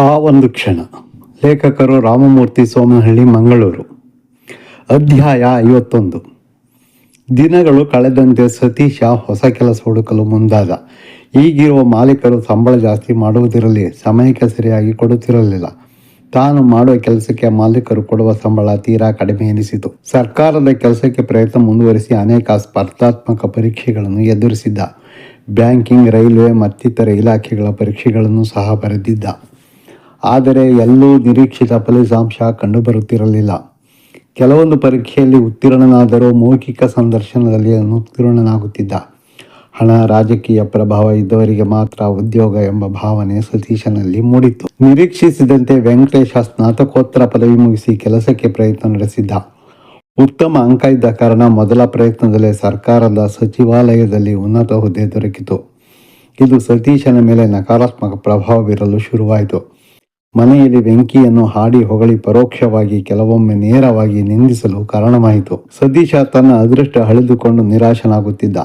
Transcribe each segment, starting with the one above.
ಆ ಒಂದು ಕ್ಷಣ. ಲೇಖಕರು ರಾಮಮೂರ್ತಿ ಸೋಮನಹಳ್ಳಿ, ಮಂಗಳೂರು. ಅಧ್ಯಾಯ ಐವತ್ತೊಂದು. ದಿನಗಳು ಕಳೆದಂತೆ ಸತೀಶ ಹೊಸ ಕೆಲಸ ಹುಡುಕಲು ಮುಂದಾದ. ಈಗಿರುವ ಮಾಲೀಕರು ಸಂಬಳ ಜಾಸ್ತಿ ಮಾಡುವುದಿರಲಿ, ಸಮಯಕ್ಕೆ ಸರಿಯಾಗಿ ಕೊಡುತ್ತಿರಲಿಲ್ಲ. ತಾನು ಮಾಡುವ ಕೆಲಸಕ್ಕೆ ಮಾಲೀಕರು ಕೊಡುವ ಸಂಬಳ ತೀರಾ ಕಡಿಮೆ ಎನಿಸಿತು. ಸರ್ಕಾರದ ಕೆಲಸಕ್ಕೆ ಪ್ರಯತ್ನ ಮುಂದುವರಿಸಿ ಅನೇಕ ಸ್ಪರ್ಧಾತ್ಮಕ ಪರೀಕ್ಷೆಗಳನ್ನು ಎದುರಿಸಿದ್ದ. ಬ್ಯಾಂಕಿಂಗ್, ರೈಲ್ವೆ ಮತ್ತಿತರ ಇಲಾಖೆಗಳ ಪರೀಕ್ಷೆಗಳನ್ನು ಸಹ ಬರೆದಿದ್ದ. ಆದರೆ ಎಲ್ಲೂ ನಿರೀಕ್ಷಿತ ಫಲಿತಾಂಶ ಕಂಡುಬರುತ್ತಿರಲಿಲ್ಲ. ಕೆಲವೊಂದು ಪರೀಕ್ಷೆಯಲ್ಲಿ ಉತ್ತೀರ್ಣನಾದರೂ ಮೌಖಿಕ ಸಂದರ್ಶನದಲ್ಲಿ ಅನುತ್ತೀರ್ಣನಾಗುತ್ತಿದ್ದ. ಹಣ, ರಾಜಕೀಯ ಪ್ರಭಾವ ಇದ್ದವರಿಗೆ ಮಾತ್ರ ಉದ್ಯೋಗ ಎಂಬ ಭಾವನೆ ಸತೀಶನಲ್ಲಿ ಮೂಡಿತ್ತು. ನಿರೀಕ್ಷಿಸಿದಂತೆ ವೆಂಕಟೇಶ ಸ್ನಾತಕೋತ್ತರ ಪದವಿ ಮುಗಿಸಿ ಕೆಲಸಕ್ಕೆ ಪ್ರಯತ್ನ ನಡೆಸಿದ್ದ. ಉತ್ತಮ ಅಂಕ ಇದ್ದ ಕಾರಣ ಮೊದಲ ಪ್ರಯತ್ನದಲ್ಲೇ ಸರ್ಕಾರದ ಸಚಿವಾಲಯದಲ್ಲಿ ಉನ್ನತ ಹುದ್ದೆ ದೊರಕಿತು. ಇದು ಸತೀಶನ ಮೇಲೆ ನಕಾರಾತ್ಮಕ ಪ್ರಭಾವ ಬೀರಲು ಶುರುವಾಯಿತು. ಮನೆಯಲ್ಲಿ ಬೆಂಕಿಯನ್ನು ಹಾಡಿ ಹೊಗಳಿ ಪರೋಕ್ಷವಾಗಿ ಕೆಲವೊಮ್ಮೆ ನೇರವಾಗಿ ನಿಂದಿಸಲು ಕಾರಣವಾಯಿತು. ಸತೀಶ ತನ್ನ ಅದೃಷ್ಟ ಹಳಿದುಕೊಂಡು ನಿರಾಶನಾಗುತ್ತಿದ್ದ.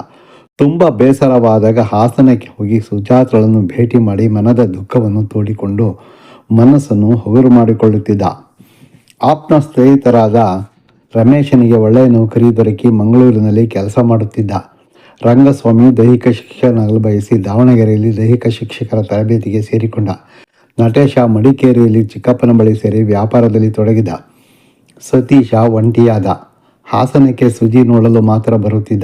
ತುಂಬಾ ಬೇಸರವಾದಾಗ ಹಾಸನಕ್ಕೆ ಹೋಗಿ ಸುಜಾತಳನ್ನು ಭೇಟಿ ಮಾಡಿ ಮನದ ದುಃಖವನ್ನು ತೋಡಿಕೊಂಡು ಮನಸ್ಸನ್ನು ಹಗುರು ಮಾಡಿಕೊಳ್ಳುತ್ತಿದ್ದ. ಆಪ್ನ ಸ್ನೇಹಿತರಾದ ರಮೇಶನಿಗೆ ಒಳ್ಳೆಯ ನೌಕರಿ ದೊರಕಿ ಮಂಗಳೂರಿನಲ್ಲಿ ಕೆಲಸ ಮಾಡುತ್ತಿದ್ದ. ರಂಗಸ್ವಾಮಿ ದೈಹಿಕ ಶಿಕ್ಷಣ ಬಯಸಿ ದಾವಣಗೆರೆಯಲ್ಲಿ ದೈಹಿಕ ಶಿಕ್ಷಕರ ತರಬೇತಿಗೆ ಸೇರಿಕೊಂಡ. ನಟೇಶ ಮಡಿಕೇರಿಯಲ್ಲಿ ಚಿಕ್ಕಪ್ಪನ ಬಳಿ ಸೇರಿ ವ್ಯಾಪಾರದಲ್ಲಿ ತೊಡಗಿದ ಸತೀಶ ಒಂಟಿಯಾದ. ಹಾಸನಕ್ಕೆ ಸುಜಿ ನೋಡಲು ಮಾತ್ರ ಬರುತ್ತಿದ್ದ.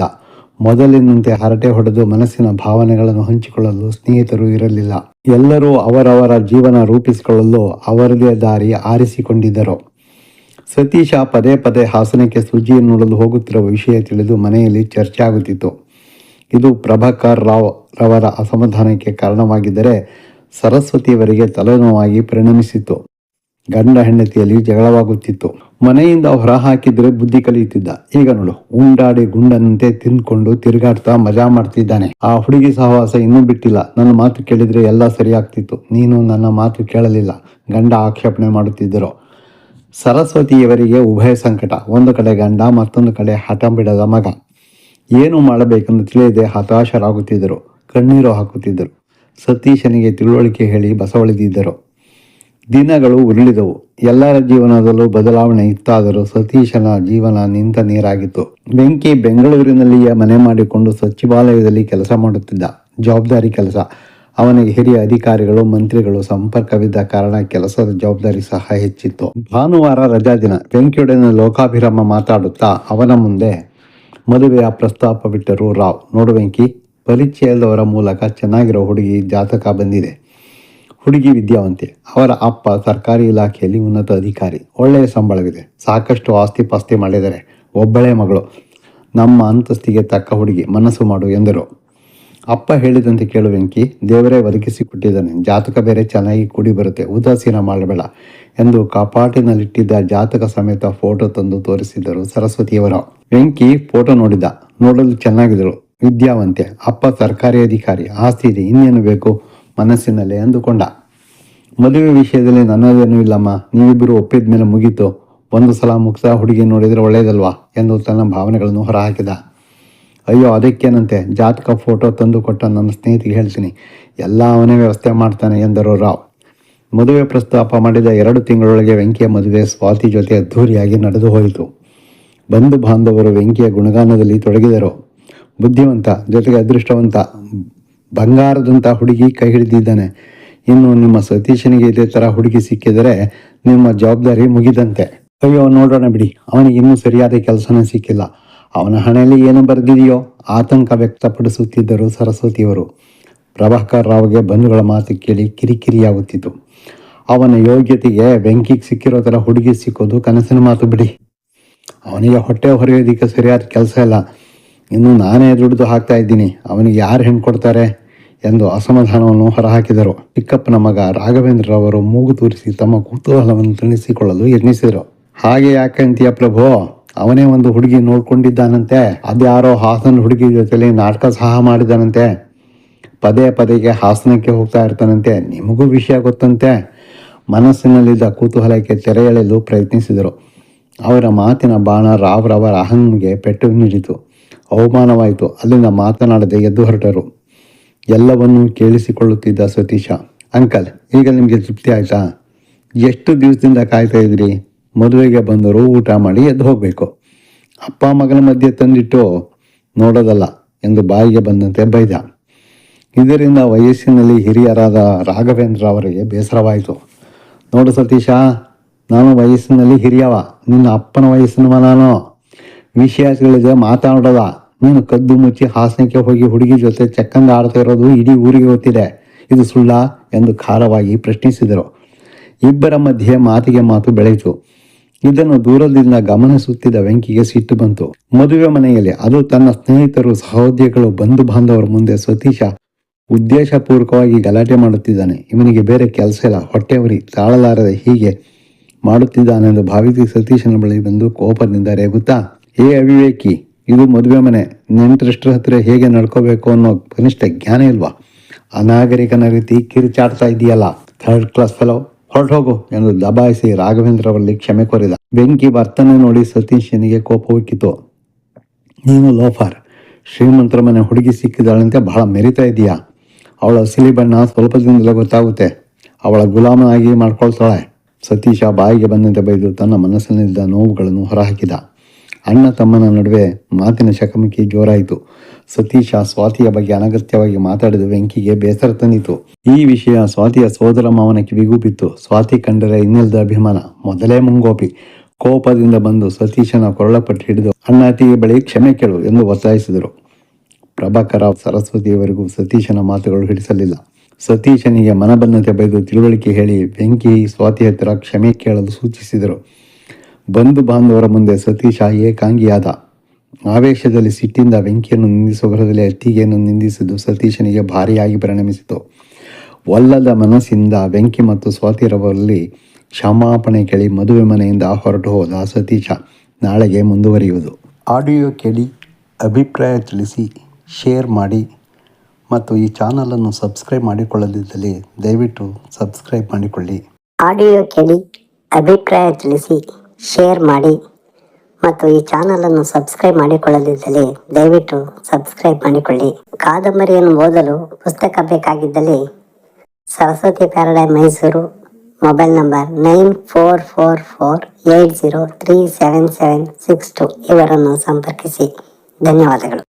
ಮೊದಲಿನಂತೆ ಹರಟೆ ಹೊಡೆದು ಮನಸ್ಸಿನ ಭಾವನೆಗಳನ್ನು ಹಂಚಿಕೊಳ್ಳಲು ಸ್ನೇಹಿತರು ಇರಲಿಲ್ಲ. ಎಲ್ಲರೂ ಅವರವರ ಜೀವನ ರೂಪಿಸಿಕೊಳ್ಳಲು ಅವರದೇ ದಾರಿ ಆರಿಸಿಕೊಂಡಿದ್ದರು. ಸತೀಶ ಪದೇ ಪದೇ ಹಾಸನಕ್ಕೆ ಸುಜಿಯನ್ನು ನೋಡಲು ಹೋಗುತ್ತಿರುವ ವಿಷಯ ತಿಳಿದು ಮನೆಯಲ್ಲಿ ಚರ್ಚೆ ಆಗುತ್ತಿತ್ತು. ಇದು ಪ್ರಭಾಕರ್ ರಾವ್ ರವರ ಅಸಮಾಧಾನಕ್ಕೆ ಕಾರಣವಾಗಿದ್ದರೆ ಸರಸ್ವತಿಯವರಿಗೆ ತಲೆನೋವಾಗಿ ಪರಿಣಮಿಸಿತ್ತು ಗಂಡ ಹೆಂಡತಿಯಲ್ಲಿ ಜಗಳವಾಗುತ್ತಿತ್ತು. ಮನೆಯಿಂದ ಹೊರ ಹಾಕಿದ್ರೆ ಬುದ್ಧಿ ಕಲಿಯುತ್ತಿದ್ದ. ಈಗ ನೋಡು, ಉಂಡಾಡಿ ಗುಂಡನಂತೆ ತಿಂದ್ಕೊಂಡು ತಿರುಗಾಡ್ತಾ ಮಜಾ ಮಾಡ್ತಿದ್ದಾನೆ. ಆ ಹುಡುಗಿ ಸಹವಾಸ ಇನ್ನೂ ಬಿಟ್ಟಿಲ್ಲ. ನನ್ನ ಮಾತು ಕೇಳಿದ್ರೆ ಎಲ್ಲ ಸರಿಯಾಗ್ತಿತ್ತು. ನೀನು ನನ್ನ ಮಾತು ಕೇಳಲಿಲ್ಲ. ಗಂಡ ಆಕ್ಷೇಪಣೆ ಮಾಡುತ್ತಿದ್ದರು. ಸರಸ್ವತಿಯವರಿಗೆ ಉಭಯ ಸಂಕಟ. ಒಂದು ಕಡೆ ಗಂಡ, ಮತ್ತೊಂದು ಕಡೆ ಹಠ ಬಿಡದ ಮಗ. ಏನು ಮಾಡಬೇಕೆಂದು ತಿಳಿಯದೆ ಹತಾಶರಾಗುತ್ತಿದ್ದರು. ಕಣ್ಣೀರು ಹಾಕುತ್ತಿದ್ದರು. ಸತೀಶನಿಗೆ ತಿಳುವಳಿಕೆ ಹೇಳಿ ಬಸವಳಿದಿದ್ದರು. ದಿನಗಳು ಉರುಳಿದವು. ಎಲ್ಲರ ಜೀವನದಲ್ಲೂ ಬದಲಾವಣೆ ಇತ್ತಾದರೂ ಸತೀಶನ ಜೀವನ ನಿಂತ ನೀರಾಗಿತ್ತು. ಬೆಂಕಿ ಬೆಂಗಳೂರಿನಲ್ಲಿಯೇ ಮನೆ ಮಾಡಿಕೊಂಡು ಸಚಿವಾಲಯದಲ್ಲಿ ಕೆಲಸ ಮಾಡುತ್ತಿದ್ದ. ಜವಾಬ್ದಾರಿ ಕೆಲಸ. ಅವನಿಗೆ ಹಿರಿಯ ಅಧಿಕಾರಿಗಳು, ಮಂತ್ರಿಗಳು ಸಂಪರ್ಕವಿದ್ದ ಕಾರಣ ಕೆಲಸದ ಜವಾಬ್ದಾರಿ ಸಹ ಹೆಚ್ಚಿತ್ತು. ಭಾನುವಾರ ರಜಾ ದಿನ. ಬೆಂಕಿಯೊಡನೆ ಲೋಕಾಭಿರಾಮ ಮಾತಾಡುತ್ತಾ ಅವನ ಮುಂದೆ ಮದುವೆಯ ಪ್ರಸ್ತಾಪ ಬಿಟ್ಟರು ರಾವ್. ನೋಡು ವೆಂಕಿ ಪರಿಚಯದವರ ಮೂಲಕ ಚೆನ್ನಾಗಿರೋ ಹುಡುಗಿ ಜಾತಕ ಬಂದಿದೆ. ಹುಡುಗಿ ವಿದ್ಯಾವಂತೆ. ಅವರ ಅಪ್ಪ ಸರ್ಕಾರಿ ಇಲಾಖೆಯಲ್ಲಿ ಉನ್ನತ ಅಧಿಕಾರಿ. ಒಳ್ಳೆಯ ಸಂಬಳವಿದೆ. ಸಾಕಷ್ಟು ಆಸ್ತಿ ಪಾಸ್ತಿ ಮಾಡಿದ್ದಾರೆ. ಒಬ್ಬಳೇ ಮಗಳು. ನಮ್ಮ ಅಂತಸ್ತಿಗೆ ತಕ್ಕ ಹುಡುಗಿ. ಮನಸ್ಸು ಮಾಡು ಎಂದರು. ಅಪ್ಪ ಹೇಳಿದಂತೆ ಕೇಳು ವೆಂಕಿ. ದೇವರೇ ಒದಗಿಸಿಕೊಟ್ಟಿದ್ದಾನೆ. ಜಾತಕ ಬೇರೆ ಚೆನ್ನಾಗಿ ಕೂಡಿ ಬರುತ್ತೆ. ಉದಾಸೀನ ಮಾಡಬೇಡ ಎಂದು ಕಪಾಟಿನಲ್ಲಿಟ್ಟಿದ್ದ ಜಾತಕ ಸಮೇತ ಫೋಟೋ ತಂದು ತೋರಿಸಿದರು ಸರಸ್ವತಿಯವರು. ವೆಂಕಿ ಫೋಟೋ ನೋಡಿದ. ನೋಡಲು ಚೆನ್ನಾಗಿದ್ರು ವಿದ್ಯಾವಂತೆ, ಅಪ್ಪ ಸರ್ಕಾರಿ ಅಧಿಕಾರಿ, ಆಸ್ತಿ ಇದೆ, ಇನ್ನೇನು ಬೇಕು? ಮನಸ್ಸಿನಲ್ಲಿ ಅಂದುಕೊಂಡ. ಮದುವೆ ವಿಷಯದಲ್ಲಿ ನನ್ನದೇನೂ ಇಲ್ಲಮ್ಮ. ನೀವಿಬ್ಬರು ಒಪ್ಪಿದ ಮೇಲೆ ಮುಗೀತು. ಒಂದು ಸಲ ಮುಕ್ತ ಹುಡುಗಿ ನೋಡಿದರೆ ಒಳ್ಳೆಯದಲ್ವಾ ಎಂದು ತನ್ನ ಭಾವನೆಗಳನ್ನು ಹೊರಹಾಕಿದ. ಅಯ್ಯೋ, ಅದಕ್ಕೇನಂತೆ? ಜಾತಕ ಫೋಟೋ ತಂದು ಕೊಟ್ಟ ನನ್ನ ಸ್ನೇಹಿತಿಗೆ ಹೇಳ್ತೀನಿ. ಎಲ್ಲ ಅವನೇ ವ್ಯವಸ್ಥೆ ಮಾಡ್ತಾನೆ ಎಂದರು ರಾವ್. ಮದುವೆ ಪ್ರಸ್ತಾಪ ಮಾಡಿದ ಎರಡು ತಿಂಗಳೊಳಗೆ ವೆಂಕಿಯ ಮದುವೆ ಸ್ವಾತಿ ಜೊತೆ ಅದ್ಧೂರಿಯಾಗಿ ನಡೆದು ಹೋಯಿತು. ಬಂಧು ಬಾಂಧವರು ವೆಂಕಿಯ ಗುಣಗಾನದಲ್ಲಿ ತೊಡಗಿದರು. ಬುದ್ಧಿವಂತ, ಜೊತೆಗೆ ಅದೃಷ್ಟವಂತ ಬಂಗಾರದಂಥ ಹುಡುಗಿ ಕೈ ಹಿಡಿದಿದ್ದಾನೆ. ಇನ್ನು ನಿಮ್ಮ ಸತೀಶನಿಗೆ ಇದೇ ಥರ ಹುಡುಗಿ ಸಿಕ್ಕಿದರೆ ನಿಮ್ಮ ಜವಾಬ್ದಾರಿ ಮುಗಿದಂತೆ. ಅಯ್ಯೋ ನೋಡೋಣ ಬಿಡಿ. ಅವನಿಗೆ ಇನ್ನೂ ಸರಿಯಾದ ಕೆಲಸನೇ ಸಿಕ್ಕಿಲ್ಲ. ಅವನ ಹಣೆಯಲ್ಲಿ ಏನು ಬರೆದಿದೆಯೋ ಆತಂಕ ವ್ಯಕ್ತಪಡಿಸುತ್ತಿದ್ದರು ಸರಸ್ವತಿಯವರು. ಪ್ರಭಾಕರ್ ರಾವ್ಗೆ ಬಂಧುಗಳ ಮಾತು ಕೇಳಿ ಕಿರಿಕಿರಿಯಾಗುತ್ತಿತ್ತು. ಅವನ ಯೋಗ್ಯತೆಗೆ ಬೆಂಕಿಗೆ ಸಿಕ್ಕಿರೋ ಥರ ಹುಡುಗಿ ಸಿಕ್ಕೋದು ಕನಸಿನ ಮಾತು ಬಿಡಿ. ಅವನಿಗೆ ಹೊಟ್ಟೆ ಹೊರೆಯೋದಕ್ಕೆ ಸರಿಯಾದ ಕೆಲಸ ಇಲ್ಲ. ಇನ್ನು ನಾನೇ ದುಡಿದು ಹಾಕ್ತಾ ಇದ್ದೀನಿ. ಅವನಿಗೆ ಯಾರು ಹೆಣ್ಣು ಕೊಡ್ತಾರೆ ಎಂದು ಅಸಮಾಧಾನವನ್ನು ಹೊರಹಾಕಿದರು. ಚಿಕ್ಕಪ್ಪನ ಮಗ ರಾಘವೇಂದ್ರರವರು ಮೂಗು ತೂರಿಸಿ ತಮ್ಮ ಕುತೂಹಲವನ್ನು ತಣಿಸಿಕೊಳ್ಳಲು ಯತ್ನಿಸಿದರು. ಹಾಗೆ ಯಾಕಂತೀಯ ಪ್ರಭು? ಅವನೇ ಒಂದು ಹುಡುಗಿ ನೋಡ್ಕೊಂಡಿದ್ದಾನಂತೆ. ಅದ್ಯಾರೋ ಹಾಸನ ಹುಡುಗಿ ಜೊತೆಲಿ ನಾಟಕ ಸಹ ಮಾಡಿದಾನಂತೆ. ಪದೇ ಪದೇಗೆ ಹಾಸನಕ್ಕೆ ಹೋಗ್ತಾ ಇರ್ತಾನಂತೆ. ನಿಮಗೂ ವಿಷಯ ಗೊತ್ತಂತೆ. ಮನಸ್ಸಿನಲ್ಲಿದ್ದ ಕುತೂಹಲಕ್ಕೆ ತೆರೆ ಎಳೆಯಲು ಪ್ರಯತ್ನಿಸಿದರು. ಅವರ ಮಾತಿನ ಬಾಣ ರಾವ್ರವರ ಅಹಂಗೆ ಪೆಟ್ಟು ನೀಡಿತು ಅವಮಾನವಾಯಿತು. ಅಲ್ಲಿಂದ ಮಾತನಾಡದೆ ಎದ್ದು ಹೊರಟರು. ಎಲ್ಲವನ್ನೂ ಕೇಳಿಸಿಕೊಳ್ಳುತ್ತಿದ್ದ ಸತೀಶ, ಅಂಕಲ್, ಈಗ ನಿಮಗೆ ತೃಪ್ತಿ ಆಯಿತಾ? ಎಷ್ಟು ದಿವಸದಿಂದ ಕಾಯ್ತಾ ಇದ್ರಿ ಮದುವೆಗೆ ಬಂದರು ಊಟ ಮಾಡಿ ಎದ್ದು ಹೋಗಬೇಕು. ಅಪ್ಪ ಮಗನ ಮಧ್ಯೆ ತಂದಿಟ್ಟು ನೋಡೋದಲ್ಲ ಎಂದು ಬಾಯಿಗೆ ಬಂದಂತೆ ಬೈದ. ಇದರಿಂದ ವಯಸ್ಸಿನಲ್ಲಿ ಹಿರಿಯರಾದ ರಾಘವೇಂದ್ರ ಅವರಿಗೆ ಬೇಸರವಾಯಿತು. ನೋಡು ಸತೀಶ, ನಾನು ವಯಸ್ಸಿನಲ್ಲಿ ಹಿರಿಯವ. ನಿನ್ನ ಅಪ್ಪನ ವಯಸ್ಸಿನವ ನಾನು. ವಿಷಯ ತಿಳಿದೆ ಮಾತಾಡೋದ. ನೀನು ಕದ್ದು ಮುಚ್ಚಿ ಹಾಸನಕ್ಕೆ ಹೋಗಿ ಹುಡುಗಿ ಜೊತೆ ಚಕ್ಕಂದ ಆಡ್ತಾ ಇರೋದು ಇಡೀ ಊರಿಗೆ ಗೊತ್ತಿದೆ. ಇದು ಸುಳ್ಳ ಎಂದು ಖಾರವಾಗಿ ಪ್ರಶ್ನಿಸಿದರು. ಇಬ್ಬರ ಮಧ್ಯೆ ಮಾತಿಗೆ ಮಾತು ಬೆಳೆಯಿತು. ಇದನ್ನು ದೂರದಿಂದ ಗಮನಿಸುತ್ತಿದ್ದ ವೆಂಕಿಗೆ ಸಿಟ್ಟು ಬಂತು. ಮದುವೆ ಮನೆಯಲ್ಲಿ ಅದು ತನ್ನ ಸ್ನೇಹಿತರು, ಸಹೋದ್ಯೋಗಿಗಳು, ಬಂಧು ಬಾಂಧವರ ಮುಂದೆ ಸತೀಶ ಉದ್ದೇಶಪೂರ್ವಕವಾಗಿ ಗಲಾಟೆ ಮಾಡುತ್ತಿದ್ದಾನೆ. ಇವನಿಗೆ ಬೇರೆ ಕೆಲಸ ಇಲ್ಲ. ಹೊಟ್ಟೆವರಿ ತಾಳಲಾರದೆ ಹೀಗೆ ಮಾಡುತ್ತಿದ್ದಾನೆಂದು ಭಾವಿಸಿ ಸತೀಶನ ಬಳಿ ಬಂದು ಕೋಪದಿಂದ ರೇಗುತ್ತಾ ಏ ಅವಿವೇಕಿ, ಇದು ಮದುವೆ ಮನೆ ನೆಂಟರಿಷ್ಟರ ಹತ್ರ ಹೇಗೆ ನಡ್ಕೋಬೇಕು ಅನ್ನೋ ಕನಿಷ್ಠ ಜ್ಞಾನ ಇಲ್ವಾ? ಅನಾಗರಿಕನ ರೀತಿ ಕಿರುಚಾಡ್ತಾ ಇದೆಯಲ್ಲ ಥರ್ಡ್ ಕ್ಲಾಸ್ ಫೆಲೋ ಹೋಗು ಎಂದು ದಬಾಯಿಸಿ ರಾಘವೇಂದ್ರ ಅವರಲ್ಲಿ ಕ್ಷಮೆ ಕೋರಿದ. ಬೆಂಕಿ ವರ್ತನೆ ನೋಡಿ ಸತೀಶನಿಗೆ ಕೋಪ ಉಕ್ಕಿತು ನೀನು ಲೋಫಾರ್, ಶ್ರೀಮಂತರ ಮನೆ ಹುಡುಗಿ ಸಿಕ್ಕಿದಾಳಂತೆ ಬಹಳ ಮೆರಿತಾ ಇದೀಯಾ? ಅವಳ ಹಸಿಲಿ ಬಣ್ಣ ಸ್ವಲ್ಪ ದಿನದಲ್ಲೇ ಗೊತ್ತಾಗುತ್ತೆ. ಅವಳ ಗುಲಾಮನಾಗಿ ಮಾಡ್ಕೊಳ್ತಾಳೆ. ಸತೀಶ ಬಾಯಿಗೆ ಬಂದಂತೆ ಬೈದು ತನ್ನ ಮನಸ್ಸಿನಲ್ಲಿದ್ದ ನೋವುಗಳನ್ನು ಹೊರಹಾಕಿದ. ಅಣ್ಣ ತಮ್ಮನ ನಡುವೆ ಮಾತಿನ ಚಕಮಕಿ ಜೋರಾಯಿತು. ಸತೀಶ ಸ್ವಾತಿಯ ಬಗ್ಗೆ ಅನಗತ್ಯವಾಗಿ ಮಾತಾಡಿದ ವೆಂಕಿಗೆ ಬೇಸರ ತಂದಿತು ಈ ವಿಷಯ ಸ್ವಾತಿಯ ಸೋದರ ಮಾವನ ಕಿವಿಗೂ ಬಿತ್ತು. ಸ್ವಾತಿ ಕಂಡರೆ ಇನ್ನಿಲ್ಲದ ಅಭಿಮಾನ. ಮೊದಲೇ ಮುಂಗೋಪಿ. ಕೋಪದಿಂದ ಬಂದು ಸತೀಶನ ಕೊರಳಪಟ್ಟು ಹಿಡಿದು ಅಣ್ಣಾತಿಗೆ ಬಳಿ ಕ್ಷಮೆ ಕೇಳು ಎಂದು ಒತ್ತಾಯಿಸಿದರು. ಪ್ರಭಾಕರ ಸರಸ್ವತಿಯವರೆಗೂ ಸತೀಶನ ಮಾತುಗಳು ಹಿಡಿಸಲಿಲ್ಲ. ಸತೀಶನಿಗೆ ಮನಬನ್ನತೆ ಬೈದು ತಿಳುವಳಿಕೆ ಹೇಳಿ ಬೆಂಕಿ ಸ್ವಾತಿ ಹತ್ತಿರ ಕ್ಷಮೆ ಕೇಳಲು ಸೂಚಿಸಿದರು. ಬಂಧು ಬಾಂಧವರ ಮುಂದೆ ಸತೀಶ ಏಕಾಂಗಿಯಾದ. ಆವೇಶದಲ್ಲಿ ಸಿಟ್ಟಿಂದ ಬೆಂಕಿಯನ್ನು ನಿಂದಿಸುವ ಬರದಲ್ಲಿ ಅತ್ತಿಗೆಯನ್ನು ನಿಂದಿಸಿದ್ದು ಸತೀಶನಿಗೆ ಭಾರಿಯಾಗಿ ಪರಿಣಮಿಸಿತು. ಒಲ್ಲದ ಮನಸ್ಸಿಂದ ಬೆಂಕಿ ಮತ್ತು ಸ್ವಾತಿರವರಲ್ಲಿ ಕ್ಷಮಾಪಣೆ ಕೇಳಿ ಮದುವೆ ಮನೆಯಿಂದ ಹೊರಟು ಹೋದ ಸತೀಶ ನಾಳೆಗೆ ಮುಂದುವರಿಯುವುದು. ಆಡಿಯೋ ಕೇಳಿ ಅಭಿಪ್ರಾಯ ತಿಳಿಸಿ ಶೇರ್ ಮಾಡಿ ಮತ್ತು ಈ ಚಾನಲನ್ನು ಸಬ್ಸ್ಕ್ರೈಬ್ ಮಾಡಿಕೊಳ್ಳದಿದ್ದಲ್ಲಿ ದಯವಿಟ್ಟು ಸಬ್ಸ್ಕ್ರೈಬ್ ಮಾಡಿಕೊಳ್ಳಿ. ಆಡಿಯೋ ಕೇಳಿ ಅಭಿಪ್ರಾಯ ತಿಳಿಸಿ. ಶೇರ್ ಮಾಡಿ ಮತ್ತು ಈ ಚಾನಲನ್ನು ಸಬ್ಸ್ಕ್ರೈಬ್ ಮಾಡಿಕೊಳ್ಳದಿದ್ದಲ್ಲಿ ದಯವಿಟ್ಟು ಸಬ್ಸ್ಕ್ರೈಬ್ ಮಾಡಿಕೊಳ್ಳಿ. ಕಾದಂಬರಿಯನ್ನು ಓದಲು ಪುಸ್ತಕ ಬೇಕಾಗಿದ್ದಲ್ಲಿ Saraswati paradise Mysuru mobile number nine four four four eight zero three seven seven six two ಇವರನ್ನು ಸಂಪರ್ಕಿಸಿ. ಧನ್ಯವಾದಗಳು.